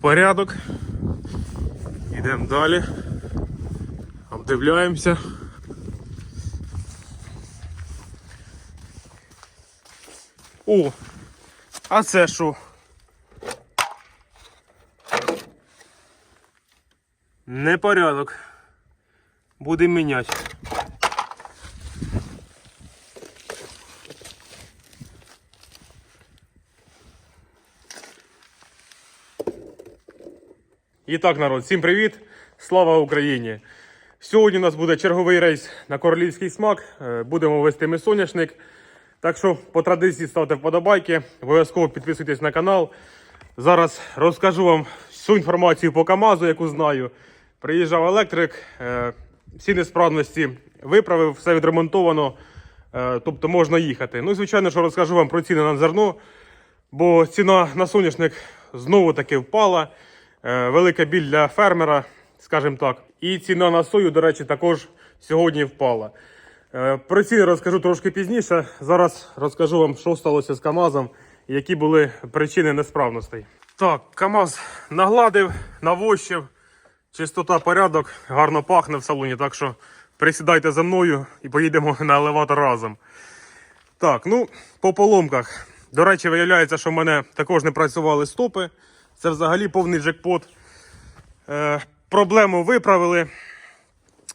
Порядок. Йдемо далі. Обдивляємося. О! А це що? Непорядок. Будемо міняти. І так, народ, всім привіт! Слава Україні! Сьогодні у нас буде черговий рейс на королівський смак. Е, Будемо вести ми соняшник. Так що по традиції ставте вподобайки, обов'язково підписуйтесь на канал. Зараз розкажу вам всю інформацію по КАМАЗу, яку знаю. Приїжджав електрик, е, всі несправності виправив, все відремонтовано, е, тобто можна їхати. Ну і звичайно, що розкажу вам про ціни на зерно, бо ціна на соняшник знову таки впала. Е, Велика біль для фермера, скажімо так. І ціна на сою, до речі, також сьогодні впала. Е, Про ціни розкажу трошки пізніше. Зараз розкажу вам, що сталося з КАМАЗом які були причини несправностей. Так, КАМАЗ нагладив, навощив, чистота, порядок, гарно пахне в салоні, так що присідайте за мною і поїдемо на елеватор разом. Так, ну, по поломках. До речі, виявляється, що в мене також не працювали стопи. Це взагалі повний джекпот. Е, проблему виправили.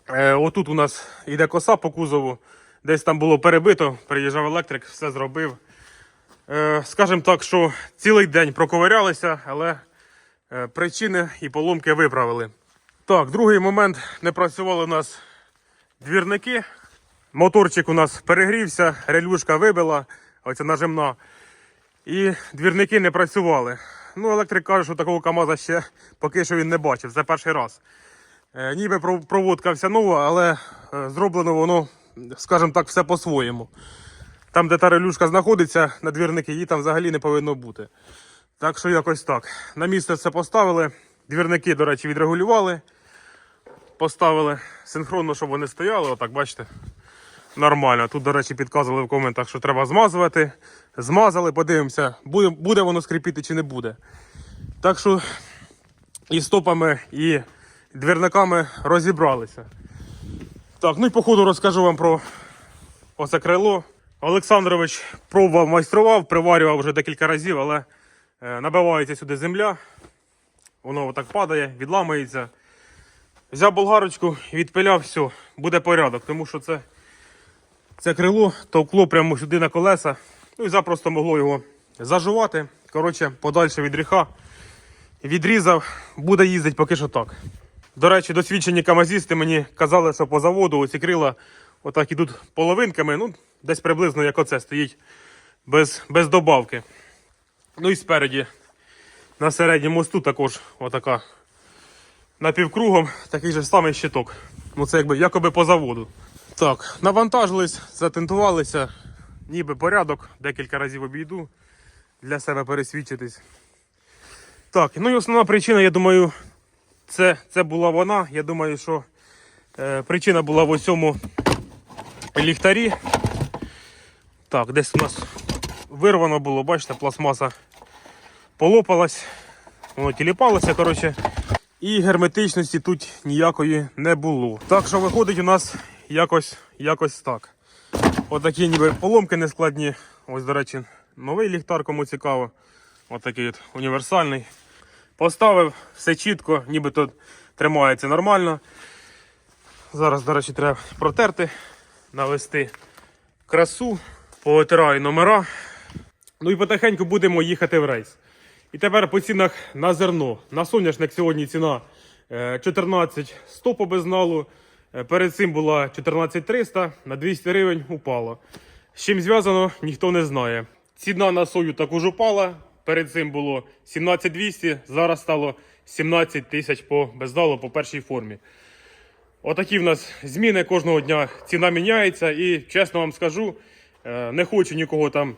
Е, отут у нас йде коса по кузову. Десь там було перебито, приїжджав електрик, все зробив. Е, скажімо так, що цілий день проковирялися, але е, причини і поломки виправили. Так, другий момент не працювали у нас двірники. Моторчик у нас перегрівся, релюшка вибила, оця нажимна. І двірники не працювали. Ну, електрик каже, що такого КАМАЗа ще поки що він не бачив. Це перший раз. Е, ніби проводка вся нова, але е, зроблено воно, скажімо так, все по-своєму. Там, де та релюшка знаходиться на двірники, її там взагалі не повинно бути. Так що якось так. На місце все поставили. Двірники, до речі, відрегулювали. Поставили синхронно, щоб вони стояли. Отак, бачите. Нормально. Тут, до речі, підказували в коментах, що треба змазувати. Змазали, подивимося, буде, буде воно скріпіти чи не буде. Так що і стопами, і двірниками розібралися. Так, ну і по ходу розкажу вам про оце крило. Олександрович пробував майстрував, приварював вже декілька разів, але е, набивається сюди земля. Воно отак падає, відламується. Взяв болгарочку, відпиляв, все, буде порядок, тому що це, це крило товкло прямо сюди на колеса. Ну і запросто могло його зажувати. Коротше, подальше від гріха. Відрізав, буде їздити поки що так. До речі, досвідчені камазісти мені казали, що по заводу оці крила отак ідуть половинками, ну, десь приблизно як оце стоїть без, без добавки. Ну і спереді на середньому мосту також отака напівкругом такий же самий щиток. Ну це якби якоби по заводу. Так, навантажились, затентувалися, ніби порядок, декілька разів обійду для себе пересвідчитись. Так, ну і основна причина, я думаю, це, це була вона. Я думаю, що е, причина була в цьому ліхтарі. Так, десь у нас вирвано було, бачите, пластмаса полопалась, воно тіліпалося, коротше. І герметичності тут ніякої не було. Так що виходить у нас якось, якось так. Отакі ніби поломки нескладні. Ось, до речі, новий ліхтар, кому цікаво. Отакий от універсальний. Поставив все чітко, ніби тут тримається нормально. Зараз, до речі, треба протерти, навести красу, повитираю номера. Ну і потихеньку будемо їхати в рейс. І тепер по цінах на зерно. На соняшник сьогодні ціна е, 14 100 по безналу. Е, Перед цим була 14 300, на 200 гривень упало. З чим зв'язано, ніхто не знає. Ціна на сою також упала. Перед цим було 17 200, зараз стало 17 тисяч по безналу по першій формі. Отакі в нас зміни кожного дня. Ціна міняється і чесно вам скажу, е, не хочу нікого там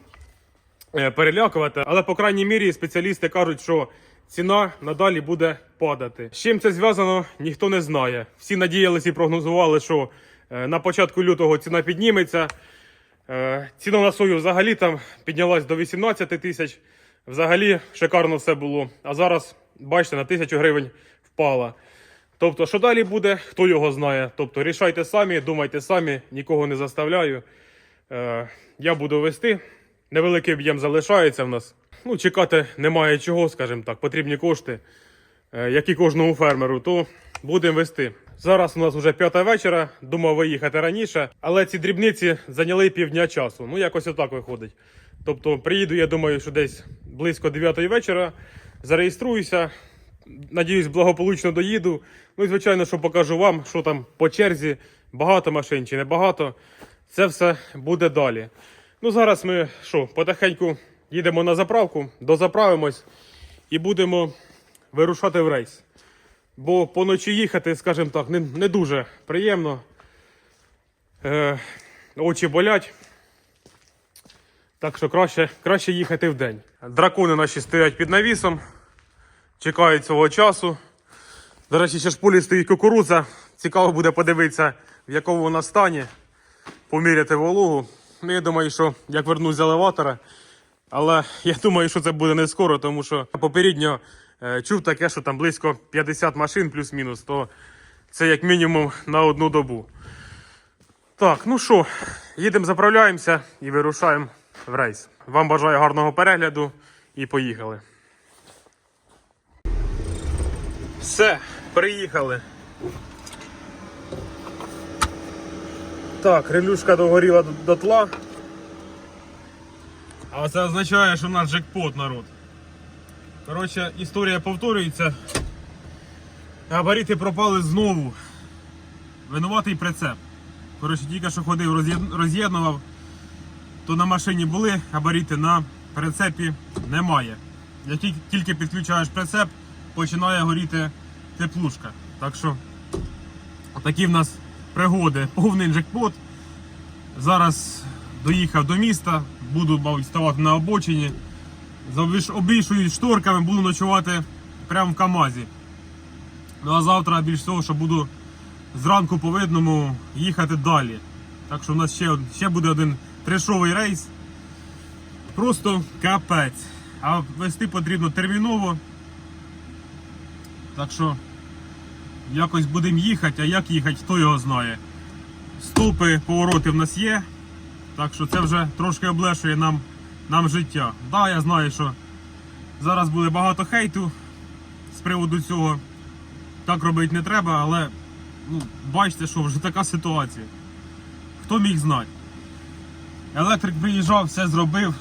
е, перелякувати, але по крайній мірі спеціалісти кажуть, що ціна надалі буде падати. З чим це зв'язано, ніхто не знає. Всі надіялися і прогнозували, що е, на початку лютого ціна підніметься. Е, Ціна на сою взагалі там піднялась до 18 тисяч. Взагалі шикарно все було. А зараз, бачите, на тисячу гривень впала. Тобто, що далі буде, хто його знає. Тобто, рішайте самі, думайте самі, нікого не заставляю. Е, я буду вести. Невеликий об'єм залишається в нас. Ну, чекати немає чого, скажімо так, потрібні кошти, е, як і кожному фермеру, то будемо вести. Зараз у нас вже п'ята вечора, думав виїхати раніше, але ці дрібниці зайняли півдня часу. Ну, якось отак виходить. Тобто, приїду, я думаю, що десь близько 9 вечора, зареєструюся, надіюсь, благополучно доїду. Ну і звичайно, що покажу вам, що там по черзі, багато машин чи не багато. Це все буде далі. Ну, зараз ми що, потихеньку їдемо на заправку, дозаправимось і будемо вирушати в рейс. Бо поночі їхати, скажімо так, не, не дуже приємно. Е, очі болять. Так що краще, краще їхати в день. Дракони наші стоять під навісом, чекають цього часу. До речі, ще ж полі стоїть кукурудза. Цікаво буде подивитися, в якому вона стані, поміряти вологу. Ну, я думаю, що як вернусь з елеватора. Але я думаю, що це буде не скоро, тому що попередньо е, чув таке, що там близько 50 машин плюс-мінус, то це як мінімум на одну добу. Так, ну що, їдемо, заправляємося і вирушаємо в рейс. Вам бажаю гарного перегляду і поїхали. Все, приїхали. Так, релюшка догоріла до- дотла. А це означає, що в нас джекпот, народ. Коротше, історія повторюється. Габарити пропали знову. Винуватий прицеп. Коротше, тільки що ходив, роз'єднував, то на машині були габарити, на прицепі немає. Як тільки- підключаєш прицеп, починає горіти теплушка. Так що такі в нас пригоди. Повний джекпот. Зараз доїхав до міста, буду мабуть, ставати на обочині. Обійшую шторками, буду ночувати прямо в Камазі. Ну а завтра більш всього, що буду зранку по видному їхати далі. Так що у нас ще, ще буде один трешовий рейс. Просто капець. А вести потрібно терміново. Так що якось будемо їхати, а як їхати, хто його знає. Стопи, повороти в нас є. Так що це вже трошки облегшує нам, нам життя. Да, я знаю, що зараз буде багато хейту з приводу цього. Так робити не треба, але ну, бачите, що вже така ситуація. Хто міг знати? Електрик приїжджав, все зробив.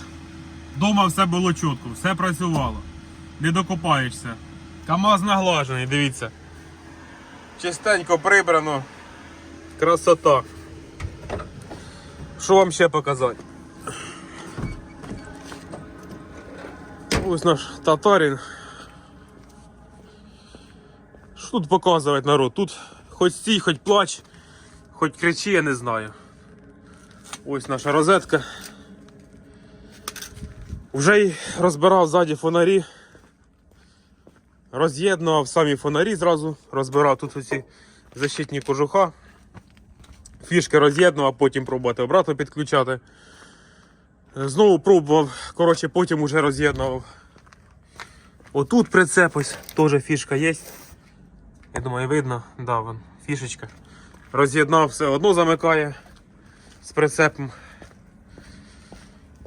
Дома все було чітко, все працювало. Не докопаєшся. КАМАЗ наглажений, дивіться. Чистенько прибрано. Красота. Що вам ще показати? Ось наш татарин. Що тут показувати народ? Тут хоч стій, хоч плач, хоч кричи, я не знаю. Ось наша розетка. Вже й розбирав ззаді фонарі. Роз'єднував самі фонарі зразу, розбирав тут оці защитні кожуха. Фішки роз'єднував, потім пробувати обратно підключати. Знову пробував, коротше, потім уже роз'єднував. Отут прицеп ось теж фішка є. Я думаю, видно, да, вон, фішечка. Роз'єднав все одно замикає з прицепом.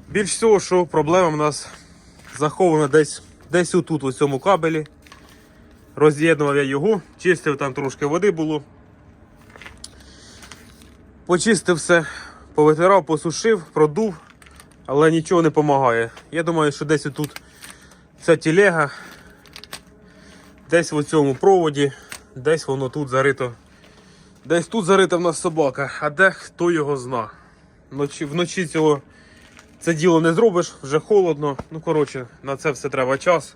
Більш всього, що проблема в нас захована десь десь отут, у цьому кабелі. Роз'єднував я його, чистив, там трошки води було. Почистив все, повитирав, посушив, продув, але нічого не допомагає. Я думаю, що десь тут ця телега, десь в цьому проводі, десь воно тут зарито. Десь тут зарита в нас собака, а де хто його зна. Вночі, вночі цього це діло не зробиш, вже холодно. Ну, коротше, на це все треба час.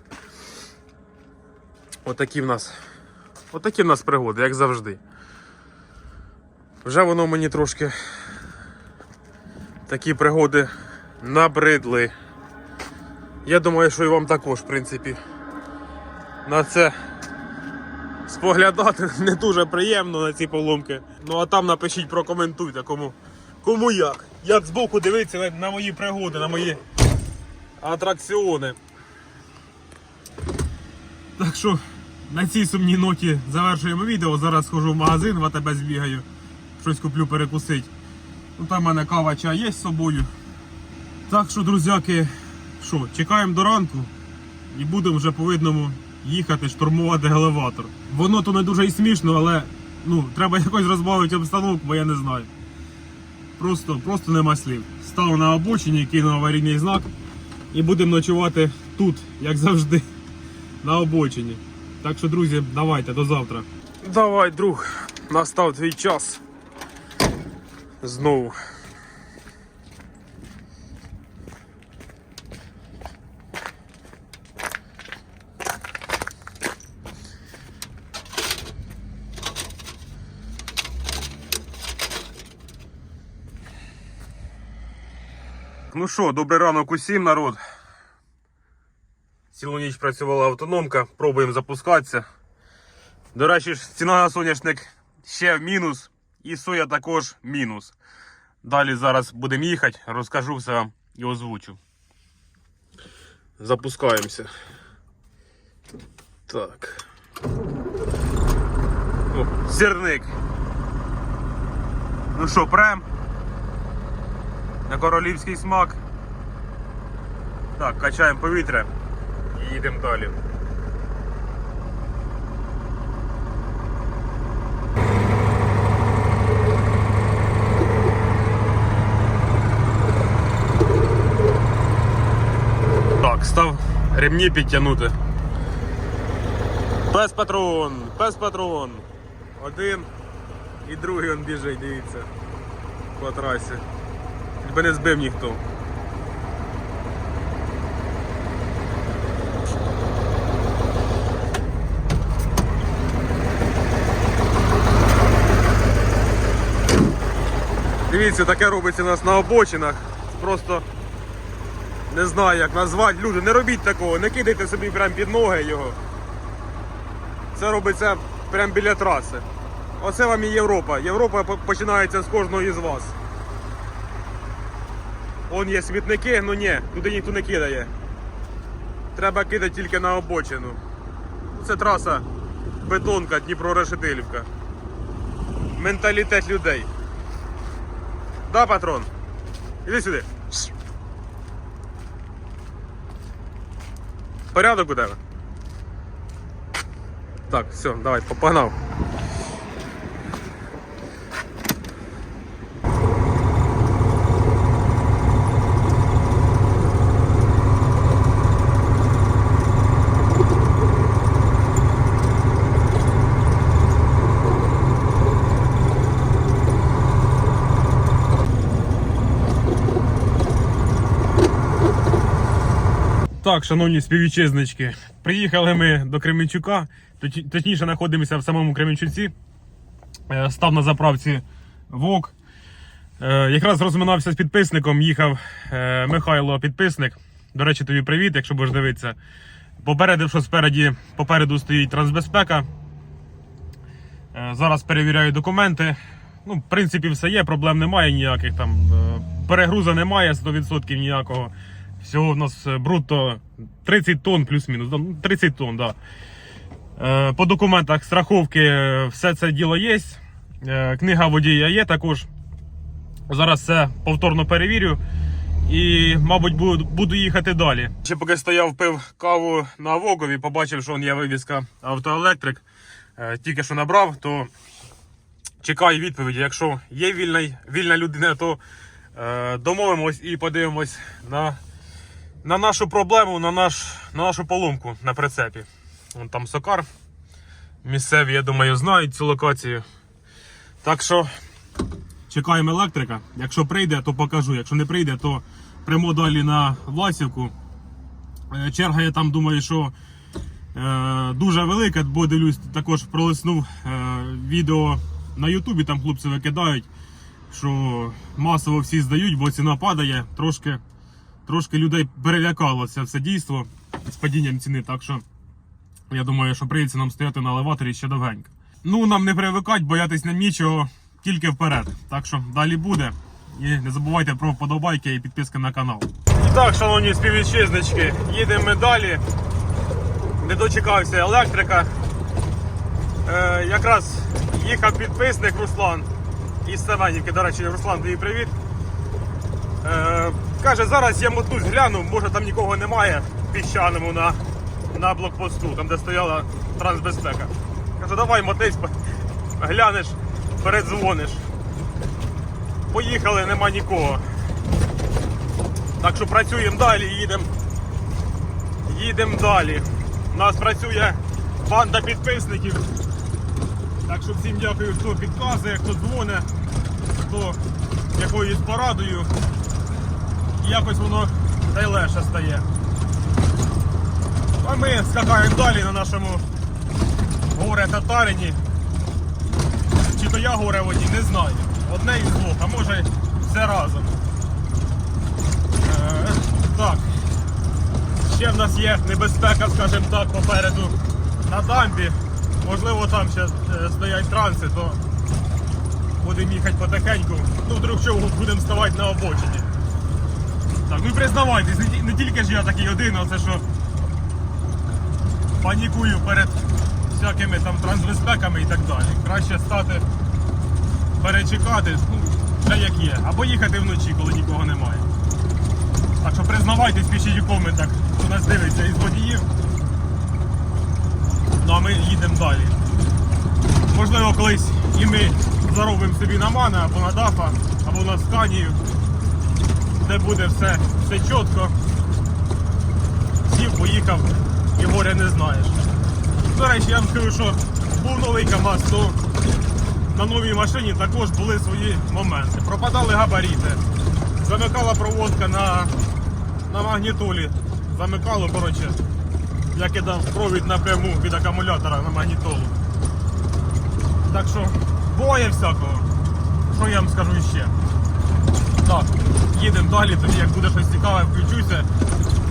Отакі в нас. Отакі в нас пригоди, як завжди. Вже воно мені трошки такі пригоди набридли. Я думаю, що і вам також, в принципі, на це споглядати не дуже приємно на ці поломки. Ну а там напишіть, прокоментуйте, кому, кому як. Як збоку дивитися на, мої пригоди, на мої атракціони. Так що на цій сумній ноті завершуємо відео. Зараз схожу в магазин, в АТБ збігаю, щось куплю перекусити. Ну, там в мене кава чай є з собою. Так що, друзяки, що, чекаємо до ранку і будемо вже по видному їхати штурмувати елеватор. Воно то не дуже і смішно, але ну, треба якось розбавити обстановку, бо я не знаю. Просто, просто нема слів. Став на обочині, кинув аварійний знак і будемо ночувати тут, як завжди, на обочині. Так що, друзі, давайте до завтра. Давай, друг, настав твій час. Знову. Ну що, добрий ранок усім, народ. Цілу ніч працювала автономка, пробуємо запускатися. До речі, ціна на соняшник ще в мінус, і соя також мінус. Далі зараз будемо їхати, розкажу все вам і озвучу. Запускаємося. Так. О, зерник. Ну що, прем? На королівський смак. Так, качаємо повітря і їдемо далі. Так, став ремні підтягнути. Пес патрон, пес патрон. Один і другий он біжить, дивіться. По трасі. Якби не збив ніхто. Дивіться, таке робиться у нас на обочинах. Просто не знаю як назвати. Люди, не робіть такого, не кидайте собі прямо під ноги його. Це робиться прямо біля траси. Оце вам і Європа. Європа починається з кожного із вас. Он є смітники, ну ні, туди ніхто не кидає. Треба кидати тільки на обочину. Це траса бетонка Дніпро-Решетилівка. Менталітет людей. Да, патрон? Іди сюди. Порядок у тебе? Так, все, давай, погнав. Так, шановні співвітчизнички, приїхали ми до Кременчука, точніше знаходимося в самому Кременчуці. Е, Став на заправці ВОК. Е, Якраз розминався з підписником, їхав е, Михайло підписник. До речі, тобі привіт, якщо будеш дивитися. Попередив, що спереді, попереду стоїть трансбезпека. Зараз перевіряю документи. Ну, в принципі, все є, проблем немає ніяких там. Перегруза немає 100% ніякого. Всього в нас е, брутто 30 тонн плюс-мінус. ну, 30 тонн, так. Да. Е, По документах страховки е, все це діло є. Книга водія є також. Зараз все повторно перевірю. І, мабуть, буду, їхати далі. Ще поки стояв, пив каву на Вогові, побачив, що є вивіска автоелектрик. Тільки що набрав, то чекаю відповіді. Якщо є вільна, вільна людина, то е, домовимось і подивимось на, на нашу проблему, на, наш, на нашу поломку на прицепі. Вон там сокар. Місцеві, я думаю, знають цю локацію. Так що чекаємо електрика. Якщо прийде, то покажу. Якщо не прийде, то прямо далі на Власівку. Е, Черга, я там думаю, що е, дуже велика, бо дивлюсь, також пролиснув е, відео на Ютубі, там хлопці викидають, що масово всі здають, бо ціна падає. Трошки, трошки людей перелякало це все дійство з падінням ціни. Так що я думаю, що прийдеться нам стояти на елеваторі ще довгенько. Ну, нам не привикать, боятись нам нічого, тільки вперед. Так що далі буде. І не забувайте про вподобайки і підписки на канал. І так, шановні співвітчизнички, їдемо ми далі. не дочекався електрика. Е, якраз їхав підписник Руслан із Семенівки. До речі, Руслан, тобі привіт. Е, каже, зараз я мотнусь гляну, може там нікого немає в піщаному на, на блокпосту, там де стояла трансбезпека. Кажу, давай мотись, глянеш, передзвониш. Поїхали, нема нікого. Так що працюємо далі, їдемо. Їдемо далі. У нас працює банда підписників. Так що всім дякую, хто підказує, хто дзвонить, хто якоюсь порадою. Якось воно та й легше стає. А ми скакаємо далі на нашому горе татарині. Чи то я горе водій, не знаю. Одне із двох, а може все разом. Е, так. Ще в нас є небезпека, скажімо так, попереду на дамбі. Можливо, там ще е, стоять транси, то будемо їхати потихеньку. Ну, вдруг чого будемо ставати на обочині. Так, ну і признавайтесь, не, не тільки ж я такий один, а це що панікую перед всякими там трансбезпеками і так далі. Краще стати, перечекати, ну, вже як є. Або їхати вночі, коли нікого немає. Так що признавайтесь, пишіть у коментах, хто нас дивиться із водіїв. Ну а ми їдемо далі. Можливо, колись і ми заробимо собі на мана або на дафа, або на сканію, де буде все, все чітко. Сів, поїхав і горя не знаєш. До речі, я вам скажу, що був новий КАМАЗ, то на новій машині також були свої моменти. Пропадали габаріти, замикала проводка на, на магнітолі. Замикало, коротше, я кидав провід напряму від акумулятора на магнітолу. Так що буває всякого. Що я вам скажу ще? Так, їдемо далі, тоді як буде щось цікаве, включуся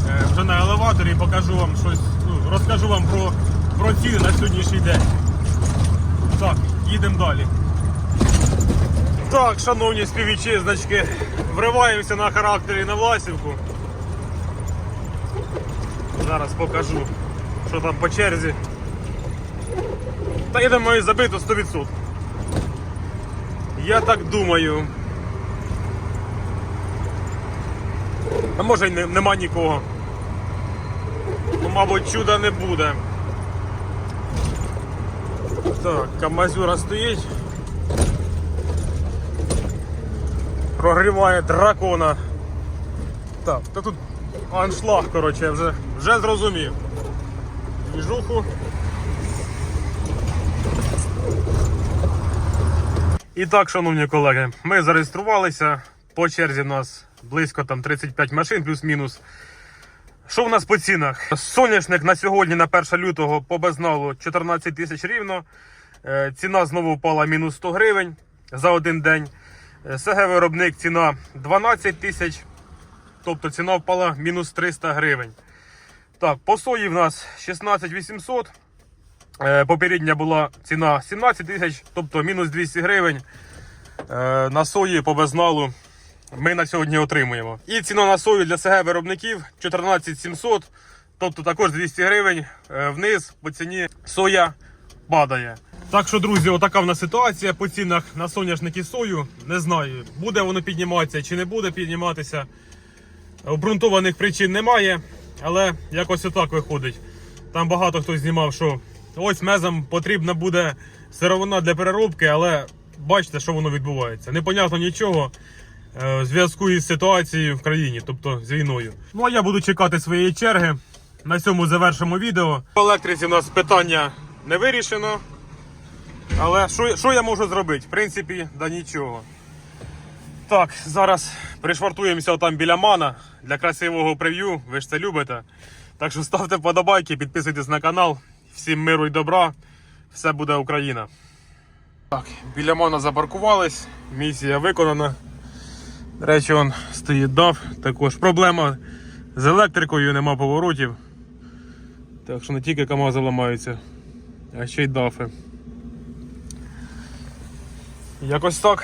е, вже на елеваторі і покажу вам щось, ну, розкажу вам про, про ціни на сьогоднішній день. Так, їдемо далі. Так, шановні співвітчизнички, вриваємося на характері на Власівку. Зараз покажу, що там по черзі. Та я думаю, забито 100%. Я так думаю. А може й не, нема нікого. Ну, мабуть, чуда не буде. Так, Камазюра стоїть. Прогріває дракона. Так, та тут аншлаг, коротше, вже, вже зрозумів. Двіжуху. І так, шановні колеги, ми зареєструвалися. По черзі в нас близько там 35 машин, плюс-мінус. Що в нас по цінах? Соняшник на сьогодні, на 1 лютого, по безналу 14 тисяч рівно. Е, Ціна знову впала мінус 100 гривень за один день. Е, СГ-виробник ціна 12 тисяч, тобто ціна впала мінус 300 гривень. Так, по сої в нас 16 800. Е, Попередня була ціна 17 тисяч, тобто мінус 200 гривень. На сої по безналу ми на сьогодні отримуємо. І ціна на сою для СГ виробників 14 700, тобто також 200 гривень е, вниз по ціні соя падає. Так що, друзі, отака в нас ситуація по цінах на соняшник і сою. Не знаю, буде воно підніматися чи не буде підніматися. Обґрунтованих причин немає, але якось отак виходить. Там багато хто знімав, що ось мезам потрібна буде сировина для переробки, але бачите, що воно відбувається. Непонятно нічого в зв'язку із ситуацією в країні, тобто з війною. Ну а я буду чекати своєї черги. На цьому завершимо відео. По електриці у нас питання не вирішено. Але що, що я можу зробити? В принципі, да нічого. Так, зараз пришвартуємося там біля мана для красивого прев'ю. Ви ж це любите. Так що ставте вподобайки, підписуйтесь на канал. Всім миру і добра. Все буде Україна. Так, біля мана запаркувались. Місія виконана. До речі, он стоїть дав. Також проблема з електрикою, нема поворотів. Так що не тільки КАМАЗи ламаються, а ще й дафи. Якось так.